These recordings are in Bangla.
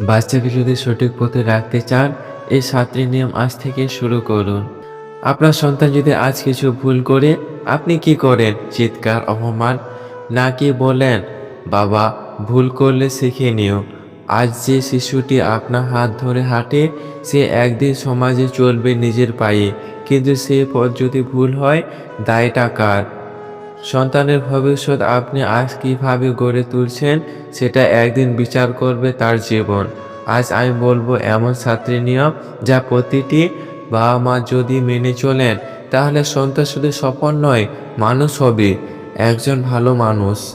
বাচ্চাকে যদি সঠিক পথে রাখতে চান, এই সাতটি নিয়ম আজ থেকে শুরু করুন। আপনার সন্তান যদি আজ কিছু ভুল করে, আপনি কি করেন? চিৎকার, অপমান? নাকি বলেন, বাবা, ভুল করলে শিখে নিও। আজ যে শিশুটি আপনার হাত ধরে হাঁটে, সে একদিন সমাজে চলবে নিজের পায়ে। কিন্তু সে পথ যদি ভুল হয়, দায়টা কার? সন্তানের ভবিষ্যৎ আপনি আজ কীভাবে গড়ে তুলছেন, সেটা একদিন বিচার করবে তার জীবন। আজ আমি বলব এমন ছাত্রী নিয়ম যা প্রতিটি বাবা মা যদি মেনে চলেন, তাহলে সন্তান শুধু সফল নয়, মানুষ হবে। একজন ভালো মানুষ।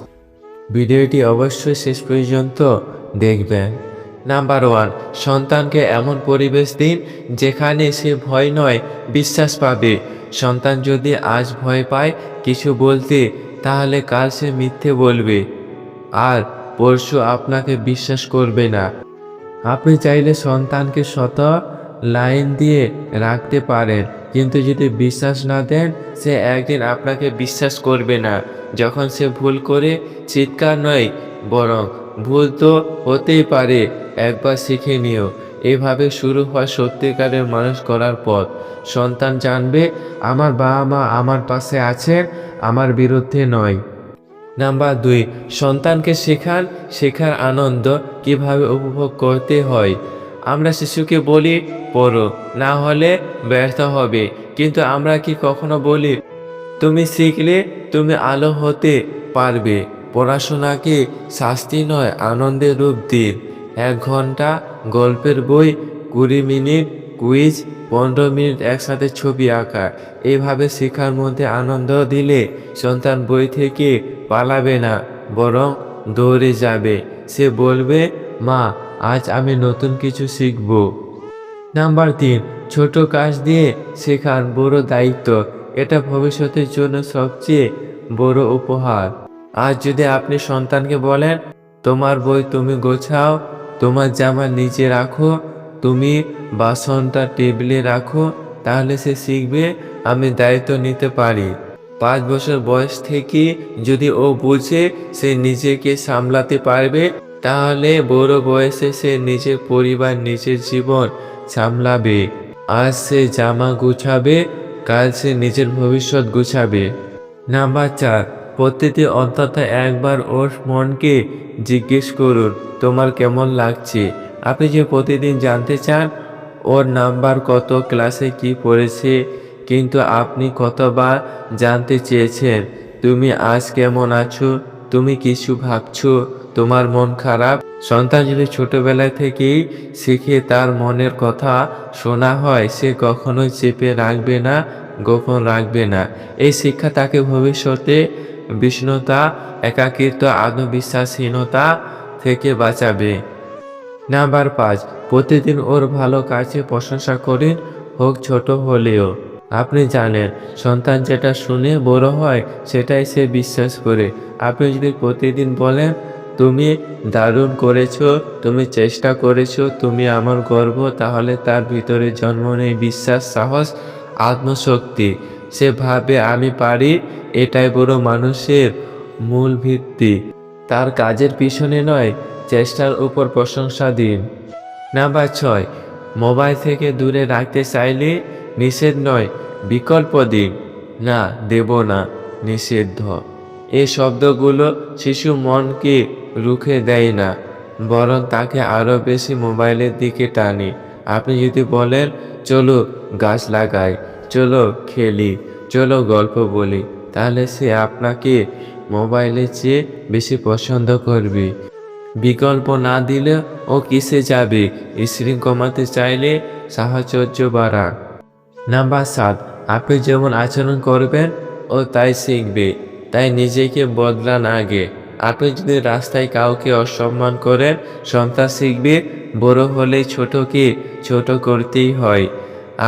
ভিডিওটি অবশ্যই শেষ পর্যন্ত দেখবেন। নাম্বার ওয়ান, সন্তানকে এমন পরিবেশ দিন যেখানে সে ভয় নয়, বিশ্বাস পাবে। সন্তান যদি আজ ভয় পায় কিছু বলতে, তাহলে কাল সে মিথ্যে বলবে। আর পরশু আপনাকে বিশ্বাস করবে না। আপনি চাইলে সন্তানকে শত লাইন দিয়ে রাখতে পারেন, কিন্তু যদি বিশ্বাস না দেন, সে একদিন আপনাকে বিশ্বাস করবে না। যখন সে ভুল করে, চিৎকার নয়, বরং ভুল তো হতেই পারে, একবার শিখে নিও। এভাবে শুরু হয় সত্যিকারের মানুষ করার পথ। সন্তান জানবে, আমার বাবা মা আমার পাশে আছেন, আমার বিরুদ্ধে নয়। নাম্বার দুই, সন্তানকে শেখান, শেখার আনন্দ কীভাবে উপভোগ করতে হয়। আমরা শিশুকে বলি, পড়ো, না হলে ব্যর্থ হবে। কিন্তু আমরা কি কখনো বলি, তুমি শিখলে, তুমি আলো হতে পারবে। পড়াশোনাকে শাস্তি নয়, আনন্দের রূপ দিন। এক ঘণ্টা গল্পের বই কুড়ি মিনিট, কুইজ পনেরো মিনিট একসাথে ছবি আঁকা। এইভাবে শেখার মধ্যে আনন্দ দিলে সন্তান বই থেকে পালাবে না, বরং দৌড়ে যাবে। সে বলবে, মা, আজ আমি নতুন কিছু শিখব। নাম্বার তিন, ছোট কাজ দিয়ে শেখার বড় দায়িত্ব। এটা ভবিষ্যতের জন্য সবচেয়ে বড় উপহার। আজ যদি আপনি সন্তানকে বলেন, তোমার বই তুমি গোছাও তোমার জামা নিচে রাখো, তুমি বাসনটা টেবিলে রাখো, তাহলে সে শিখবে আমি দায়িত্ব নিতে পারি। পাঁচ বছর বয়স থেকে যদি ও বুঝে সে নিজেকে সামলাতে পারবে, তাহলে বড় বয়সে সে নিজের পরিবার, নিজের জীবন সামলাবে। আজ সে জামা গুছাবে, কাল সে নিজের ভবিষ্যৎ গুছাবে। নাম্বার চার প্রতিটি অন্তত একবার ওর মনকে জিজ্ঞেস করুন, তোমার কেমন লাগছে? আপনি যে প্রতিদিন জানতে চান, ওর নাম্বার কত, ক্লাসে কি পড়েছে, কিন্তু আপনি কতবার জানতে চেয়েছেন, তুমি আজ কেমন আছো? তুমি কিছু ভাবছ? তোমার মন খারাপ? সন্তান যদি ছোটবেলায় থেকেই শিখে তার মনের কথা শোনা হয়, সে কখনোই চেপে রাখবে না, গোপন রাখবে না। এই শিক্ষা তাকে ভবিষ্যতে বিষ্ণুতা, একাকিত্ব, আত্মবিশ্বাসহীনতা থেকে বাঁচাবে। নাম্বার পাঁচ, প্রতিদিন ওর ভালো কাজে প্রশংসা করেন, হোক ছোট হলেও। আপনি জানেন, সন্তান যেটা শুনে বড় হয়, সেটাই সে বিশ্বাস করে। আপনি যদি প্রতিদিন বলেন, তুমি দারুণ করেছ, তুমি চেষ্টা করেছ, তুমি আমার গর্ব, তাহলে তার ভিতরে জন্ম নেই বিশ্বাস, সাহস, আত্মশক্তি। সে ভাবে আমি পারি, এটাই বড় মানুষের মূল ভিত্তি। তার কাজের পিছনে নয়, চেষ্টার উপর প্রশংসা দিন। নাম্বার ছয়, মোবাইল থেকে দূরে রাখতে চাইলে নিষেধ নয়, বিকল্প দিন। না, দেব না, নিষিদ্ধ। এই শব্দগুলো শিশু মনকে রুখে দেয় না, বরং তাকে আরও বেশি মোবাইলের দিকে টানে। আপনি যদি বলেন চলো গাছ লাগাই। চলো খেলি, চলো গল্প বলি, তাহলে সে আপনাকে মোবাইলের চেয়ে বেশি পছন্দ করবে। বিকল্প না দিলে ও কিসে যাবে? স্ক্রিন কমাতে চাইলে সাহচর্য বাড়ান নাম্বার সাত, আপনি যেমন আচরণ করবেন, ও তাই শিখবে। তাই নিজেকে বদলান আগে। আপনি যদি রাস্তায় কাউকে অসম্মান করেন, সন্তান শিখবে, বড় হলে ছোটকে ছোট করতেই হয়।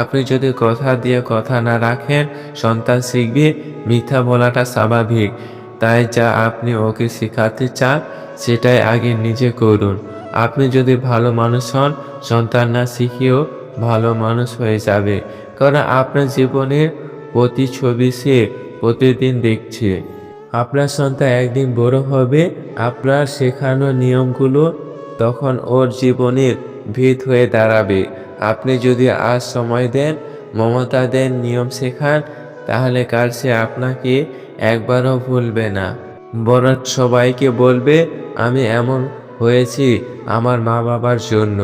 আপনি যদি কথা দিয়ে কথা না রাখেন, সন্তান শিখবে মিথ্যা বলাটা স্বাভাবিক। তাই যা আপনি ওকে শেখাতে চান, সেটাই আগে নিজে করুন। আপনি যদি ভালো মানুষ হন, সন্তান না শিখেও ভালো মানুষ হয়ে যাবে। কারণ আপনার জীবনের প্রতি ছবি সে প্রতিদিন দেখছে। আপনার সন্তান একদিন বড় হবে, আপনার শেখানো নিয়মগুলো তখন ওর জীবনের ভিত হয়ে দাঁড়াবে। আপনি যদি আজ সময় দেন, মমতা দেন নিয়ম শেখান, তাহলে কাল সে আপনাকে একবারও ভুলবে না। বরং সবাইকে বলবে, আমি এমন হয়েছি আমার মা বাবার জন্য।